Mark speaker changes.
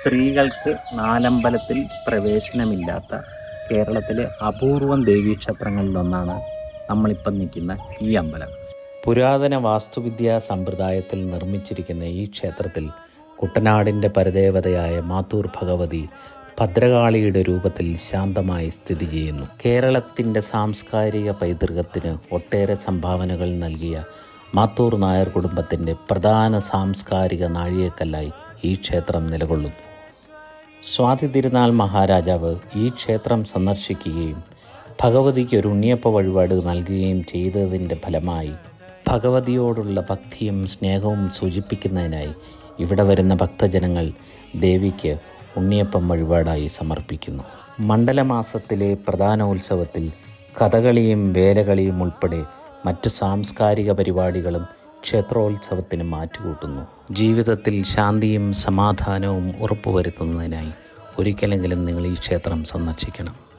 Speaker 1: സ്ത്രീകൾക്ക് നാലമ്പലത്തിൽ പ്രവേശനമില്ലാത്ത കേരളത്തിലെ അപൂർവം ദേവീക്ഷേത്രങ്ങളിലൊന്നാണ് നമ്മളിപ്പം നിൽക്കുന്ന ഈ അമ്പലം. പുരാതന വാസ്തുവിദ്യാ സമ്പ്രദായത്തിൽ നിർമ്മിച്ചിരിക്കുന്ന ഈ ക്ഷേത്രത്തിൽ കുട്ടനാടിന്റെ പരദേവതയായ മാത്തൂർ ഭഗവതി ഭദ്രകാളിയുടെ രൂപത്തിൽ ശാന്തമായി സ്ഥിതി ചെയ്യുന്നു. കേരളത്തിന്റെ സാംസ്കാരിക പൈതൃകത്തിന് ഒട്ടേറെ സംഭാവനകൾ നൽകിയ മാത്തൂർ നായർ കുടുംബത്തിന്റെ പ്രധാന സാംസ്കാരിക നാഴികക്കല്ലായി ഈ ക്ഷേത്രം നിലകൊള്ളുന്നു. സ്വാതി തിരുനാൾ മഹാരാജാവ് ഈ ക്ഷേത്രം സന്ദർശിക്കുകയും ഭഗവതിക്ക് ഒരു ഉണ്ണിയപ്പ വഴിപാട് നൽകുകയും ചെയ്തതിന്റെ ഫലമായി ഭഗവതിയോടുള്ള ഭക്തിയും സ്നേഹവും സൂചിപ്പിക്കുന്നതിനായി ഇവിടെ വരുന്ന ഭക്തജനങ്ങൾ ദേവിക്ക് ഉണ്ണിയപ്പം വഴിപാടായി സമർപ്പിക്കുന്നു. മണ്ഡലമാസത്തിലെ പ്രധാന ഉത്സവത്തിൽ കഥകളിയും വേലകളിയും ഉൾപ്പെടെ മറ്റ് സാംസ്കാരിക പരിപാടികളും ക്ഷേത്രോത്സവത്തിന് മാറ്റുകൂട്ടുന്നു. ജീവിതത്തിൽ ശാന്തിയും സമാധാനവും ഉറപ്പുവരുത്തുന്നതിനായി ഒരിക്കലെങ്കിലും നിങ്ങൾ ഈ ക്ഷേത്രം സന്ദർശിക്കണം.